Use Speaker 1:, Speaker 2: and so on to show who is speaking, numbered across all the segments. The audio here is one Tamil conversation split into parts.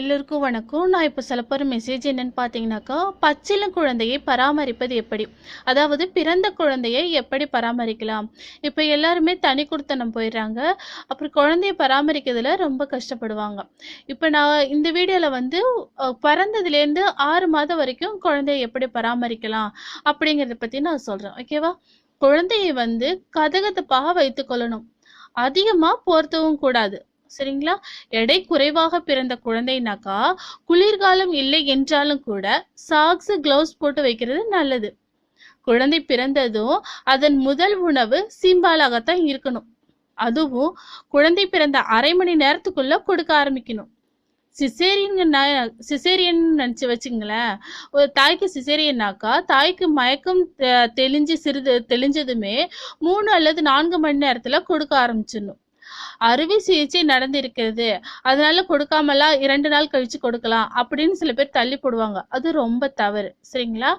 Speaker 1: எல்லோருக்கும் வணக்கம். நான் இப்போ சில பேர் மெசேஜ் என்னன்னு பார்த்தீங்கன்னாக்கா பச்சிளம் குழந்தையை பராமரிப்பது எப்படி? அதாவது பிறந்த குழந்தையை எப்படி பராமரிக்கலாம்? இப்போ எல்லாருமே தனி கொடுத்தனம் போயிடுறாங்க. அப்புறம் குழந்தைய பராமரிக்கிறதுல ரொம்ப கஷ்டப்படுவாங்க. இப்போ நான் இந்த வீடியோவில் வந்து பிறந்ததுலேருந்து ஆறு மாதம் வரைக்கும் குழந்தைய எப்படி பராமரிக்கலாம் அப்படிங்கிறத பற்றி நான் சொல்கிறேன் ஓகேவா குழந்தையை வந்து கதகதப்பாக வைத்துக்கொள்ளணும் அதிகமாக போர்த்தவும் கூடாது. சரிங்களா? எடை குறைவாக பிறந்த குழந்தைனாக்கா குளிர்காலம் இல்லை என்றாலும் கூட சாக்ஸ் கிளவுஸ் போட்டு வைக்கிறது நல்லது. குழந்தை பிறந்ததும் அதன் முதல் உணவு சீம்பாலாகத்தான் இருக்கணும். அதுவும் குழந்தை பிறந்த அரை மணி நேரத்துக்குள்ள கொடுக்க ஆரம்பிக்கணும். சிசேரியன் சிசேரியன் நினச்சி வச்சுங்களேன் ஒரு தாய்க்கு சிசேரியன்னாக்கா தாய்க்கு மயக்கம் தெ- தெளிஞ்சு சிறிது தெளிஞ்சதுமே மூணு அல்லது நான்கு மணி நேரத்துல கொடுக்க ஆரம்பிச்சிடணும். அறுவை சிகிச்சை நடந்திருக்கிறது. அதனால கொடுக்காமலாம் இரண்டு நாள் கழிச்சு கொடுக்கலாம் அப்படின்னு சில பேர் தள்ளி போடுவாங்க. அது ரொம்ப தவறு. சரிங்களா?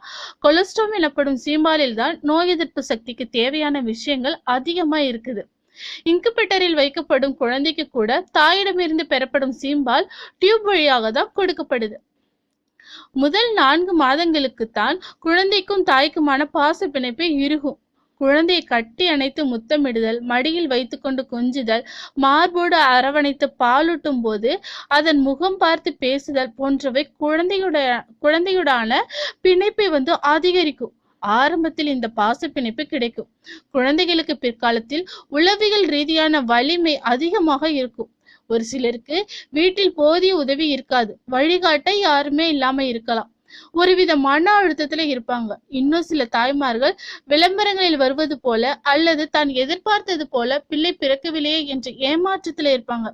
Speaker 1: கொலஸ்ட்ரோம் எனப்படும் சீம்பாலில் தான் நோய் எதிர்ப்பு சக்திக்கு தேவையான விஷயங்கள் அதிகமா இருக்குது. இன்குபேட்டரில் வைக்கப்படும் குழந்தைக்கு கூட தாயிடமிருந்து பெறப்படும் சீம்பால் டியூப் வழியாக தான் கொடுக்கப்படுது. முதல் நான்கு மாதங்களுக்குத்தான் குழந்தைக்கும் தாய்க்குமான பாச பிணைப்பு இருகும் குழந்தையை கட்டி அணைத்து முத்தமிடுதல் மடியில் வைத்துக்கொண்டு கொஞ்சுதல் மார்போடு அரவணைத்து பாலூட்டும் போது அதன் முகம் பார்த்து பேசுதல் போன்றவை குழந்தையுடைய குழந்தையுடான பிணைப்பை வந்து அதிகரிக்கும். ஆரம்பத்தில் இந்த பாச பிணைப்பு கிடைக்கும். குழந்தைகளுக்கு பிற்காலத்தில் உளவியல் ரீதியான வலிமை அதிகமாக இருக்கும். ஒரு சிலருக்கு வீட்டில் போதிய உதவி இருக்காது. வழிகாட்ட யாருமே இல்லாம இருக்கலாம். ஒருவித மன அழுத்தத்துல இருப்பாங்க. இன்னும் சில தாய்மார்கள் விளம்பரங்களில் வருவது போல அல்லது தான் எதிர்பார்த்தது போல பிள்ளை பிறக்கவில்லையே என்ற ஏமாற்றத்துல இருப்பாங்க.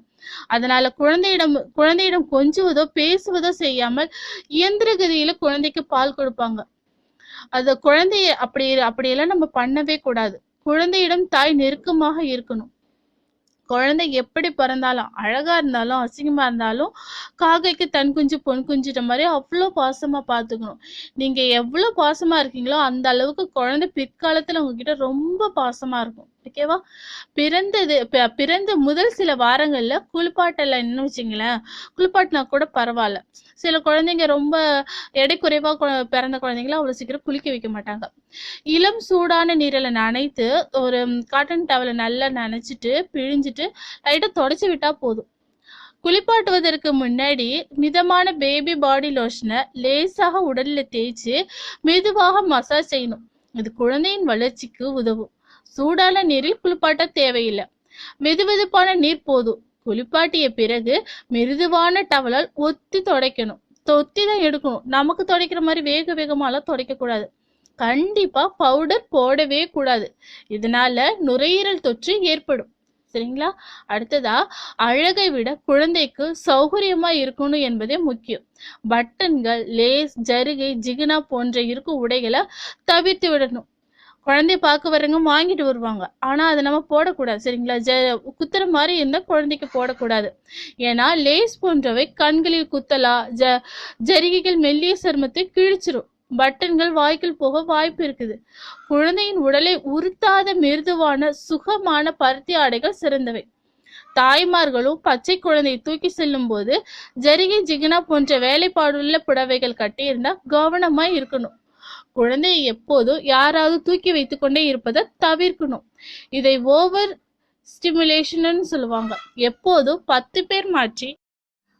Speaker 1: அதனால குழந்தையிடம் குழந்தையிடம் கொஞ்சுவதோ பேசுவதோ செய்யாமல் இயந்திர கதியில குழந்தைக்கு பால் கொடுப்பாங்க. அத குழந்தைய அப்படி அப்படியெல்லாம் நம்ம பண்ணவே கூடாது. குழந்தையிடம் தாய் நெருக்கமாக இருக்கணும். குழந்தை எப்படி பிறந்தாலும் அழகா இருந்தாலும் அசிங்கமா இருந்தாலும் காக்கைக்கு தன் குஞ்சு பொன் குஞ்சுட்ட மாதிரி அவ்வளோ பாசமா பாத்துக்கணும். நீங்க எவ்வளவு பாசமா இருக்கீங்களோ அந்த அளவுக்கு குழந்தை பிற்காலத்துல உங்ககிட்ட ரொம்ப பாசமா இருக்கும். ஓகேவா பிறந்தது பிறந்த முதல் சில வாரங்கள்ல குளிப்பாட்டலைன்னு வச்சுங்களேன் குளிப்பாட்டினா கூட பரவாயில்ல. சில குழந்தைங்க ரொம்ப எடை குறைவா கு- பிறந்த குழந்தைங்கள அவ்வளவு சீக்கிரம் குளிக்க வைக்க மாட்டாங்க. இளம் சூடான நீரில் நனைத்து ஒரு காட்டன் டவலை நல்லா நனைச்சிட்டு பிழிஞ்சிட்டு லைட்டா தொடச்சி விட்டா போதும். குளிப்பாட்டுவதற்கு முன்னாடி மிதமான பேபி பாடி லோஷனை லேசாக உடல்ல தேய்ச்சி மெதுவாக மசாஜ் செய்யணும். இது குழந்தையின் வளர்ச்சிக்கு உதவும். சூடான நீரில் குளிப்பாட்ட தேவையில்லை. வெதுவெதுப்பான நீர் போதும் குளிப்பாட்டிய பிறகு மிருதுவான டவலால் ஒத்தி துடைக்கணும். தொத்தி தான் எடுக்கணும். நமக்கு துடைக்கிற மாதிரி வேக வேகமாலாம் துடைக்க கூடாது கண்டிப்பா பவுடர் போடவே கூடாது. இதனால நுரையீரல் தொற்று ஏற்படும். சரிங்களா? அடுத்ததா அழகை விட குழந்தைக்கு சௌகரியமா இருக்கணும் என்பதே முக்கியம். பட்டன்கள் லேஸ் ஜருகை ஜிகினா போன்ற இருக்கும் உடைகளை தவிர்த்து விடணும். குழந்தைய பார்க்க வரவங்க வாங்கிட்டு வருவாங்க. ஆனா அதை நம்ம போடக்கூடாது சரிங்களா? ஜ குத்துற மாதிரி இருந்தால் குழந்தைக்கு போடக்கூடாது. ஏன்னா லேஸ் போன்றவை கண்களில் குத்தலா ஜ ஜரிகைகள் மெல்லிய சருமத்தை கிழிச்சிரும். பட்டன்கள் வாய்க்குள் போக வாய்ப்பு இருக்குது. குழந்தையின் உடலை உறுத்தாத மிருதுவான சுகமான பருத்தி ஆடைகள் சிறந்தவை. தாய்மார்களும் பச்சை குழந்தையை தூக்கி செல்லும் போது ஜரிகை ஜிகினா போன்ற வேலைப்பாடுள்ள புடவைகள் கட்டியிருந்தா கவனமா இருக்கணும். குழந்தையை எப்போதும் யாராவது தூக்கி வைத்து கொண்டே இருப்பதை தவிர்க்கணும். இதை ஓவர் ஸ்டிமுலேஷன் சொல்லுவாங்க. எப்போதும் பத்து பேர் மாற்றி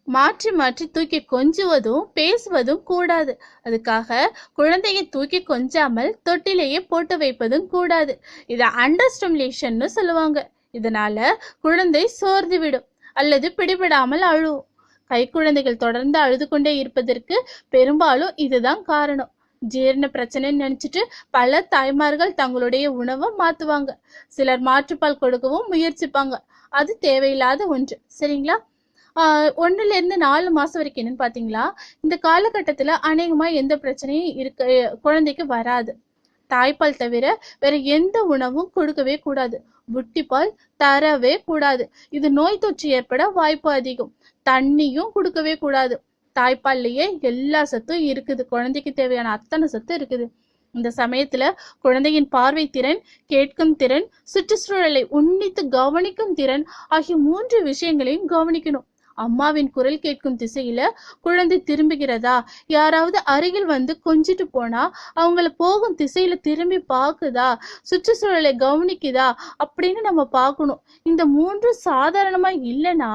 Speaker 1: மாற்றி மாற்றி தூக்கி கொஞ்சுவதும் பேசுவதும் கூடாது. அதுக்காக குழந்தையை தூக்கி கொஞ்சாமல் தொட்டிலேயே போட்டு வைப்பதும் கூடாது. இதை அண்டர் ஸ்டிமுலேஷன்னு சொல்லுவாங்க. இதனால குழந்தை சோர்ந்து விடும் அல்லது பிடிபடாமல் அழுவும். கைக்குழந்தைகள் தொடர்ந்து அழுது கொண்டே இருப்பதற்கு பெரும்பாலும் இதுதான் காரணம். ஜீரண பிரச்சனைன்னு நினைச்சிட்டு பல தாய்மார்கள் தங்களுடைய உணவை மாத்துவாங்க. சிலர் மாற்றுப்பால் கொடுக்கவும் முயற்சிப்பாங்க. அது தேவையில்லாத ஒன்று. சரிங்களா? ஒன்றுலேருந்து இருந்து நாலு மாசம் வரைக்கும் என்னன்னு பாத்தீங்களா? இந்த காலகட்டத்துல அநேகமா எந்த பிரச்சனையும் இருக்க குழந்தைக்கு வராது. தாய்ப்பால் தவிர வேற எந்த உணவும் கொடுக்கவே கூடாது. புட்டிப்பால் தரவே கூடாது. இது நோய் தொற்று ஏற்பட வாய்ப்பு அதிகம். தண்ணியும் கொடுக்கவே கூடாது. தாய்ப்பால்லையே எல்லா சத்தும் இருக்குது. குழந்தைக்கு தேவையான அத்தனை சத்து இருக்குது. இந்த சமயத்துல குழந்தையின் பார்வை திறன் கேட்கும் திறன் சுற்றுச்சூழலை உன்னித்து கவனிக்கும் திறன் ஆகிய மூன்று விஷயங்களையும் கவனிக்கணும். அம்மாவின் குரல் கேட்கும் திசையில குழந்தை திரும்புகிறதா? யாராவது அருகில் வந்து கொஞ்சிட்டு போனா அவங்கள போகும் திசையில திரும்பி பார்க்குதா? சுற்றுச்சூழலை கவனிக்குதா? அப்படின்னு நம்ம பார்க்கணும். இந்த மூன்று சாதாரணமா இல்லைன்னா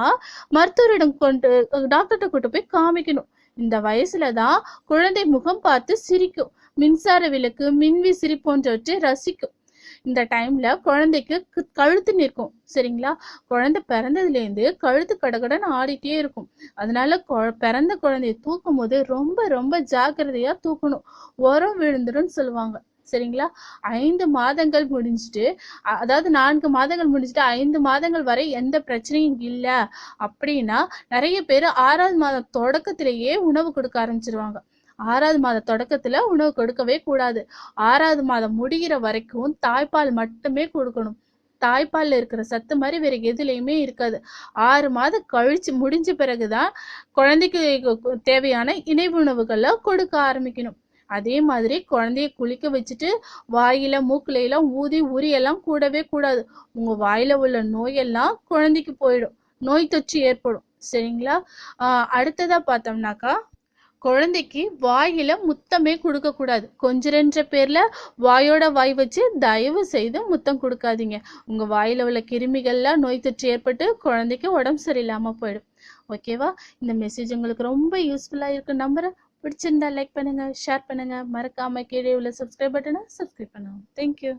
Speaker 1: மருத்துவரிடம் கொண்டு டாக்டர்கிட்ட கொண்டு போய் காமிக்கணும். இந்த வயசுல தான் குழந்தை முகம் பார்த்து சிரிக்கும். மின்சார விளக்கு மின்விசிறி போன்றவற்றை ரசிக்கும். இந்த டைம்ல குழந்தைக்கு கழுத்து நிற்கும். சரிங்களா? குழந்தை பிறந்ததுலேருந்து கழுத்து கடகடன்னு ஆடிட்டே இருக்கும். அதனால கொ- பிறந்த குழந்தைய தூக்கும் போது ரொம்ப ரொம்ப ஜாக்கிரதையா தூக்கணும். உரம் விழுந்துடும் சொல்லுவாங்க. சரிங்களா? ஐந்து மாதங்கள் முடிஞ்சுட்டு அதாவது நான்கு மாதங்கள் முடிஞ்சுட்டு ஐந்து மாதங்கள் வரை எந்த பிரச்சனையும் இல்லை அப்படின்னா நிறைய பேர் ஆறாவது மாதம் தொடக்கத்திலேயே உணவு கொடுக்க ஆரம்பிச்சிருவாங்க. ஆறாவது மாத தொடக்கத்துல உணவு கொடுக்கவே கூடாது. ஆறாவது மாதம் முடிகிற வரைக்கும் தாய்ப்பால் மட்டுமே கொடுக்கணும். தாய்ப்பால்ல இருக்கிற சத்து மாதிரி வேற எதுலையுமே இருக்காது. ஆறு மாதம் கழிச்சு முடிஞ்ச பிறகுதான் குழந்தைக்கு தேவையான இணை உணவுகளை கொடுக்க ஆரம்பிக்கணும். அதே மாதிரி குழந்தைய குளிக்க வச்சுட்டு வாயில மூக்குல எல்லாம் ஊதி உரியெல்லாம் கூடவே கூடாது. உங்க வாயில உள்ள நோயெல்லாம் குழந்தைக்கு போயிடும். நோய் தொற்று ஏற்படும். சரிங்களா? அடுத்ததா பார்த்தோம்னாக்கா குழந்தைக்கு வாயில முத்தமே கொடுக்க கூடாது. பேரில் பேர்ல வாயோட வாய் வச்சு தயவு செய்து முத்தம் கொடுக்காதீங்க. உங்க வாயில உள்ள கிருமிகள்லாம் நோய் தொற்று ஏற்பட்டு குழந்தைக்கு உடம்பு சரியில்லாம போயிடும். ஓகேவா இந்த மெசேஜ் உங்களுக்கு ரொம்ப யூஸ்ஃபுல்லா இருக்கு. நம்புறேன். பிடிச்சிருந்தா லைக் பண்ணுங்க ஷேர் பண்ணுங்க. மறக்காம கீழே உள்ள சப்ஸ்கிரைப் பட்டனை சப்ஸ்கிரைப் பண்ணுங்க தேங்க்யூ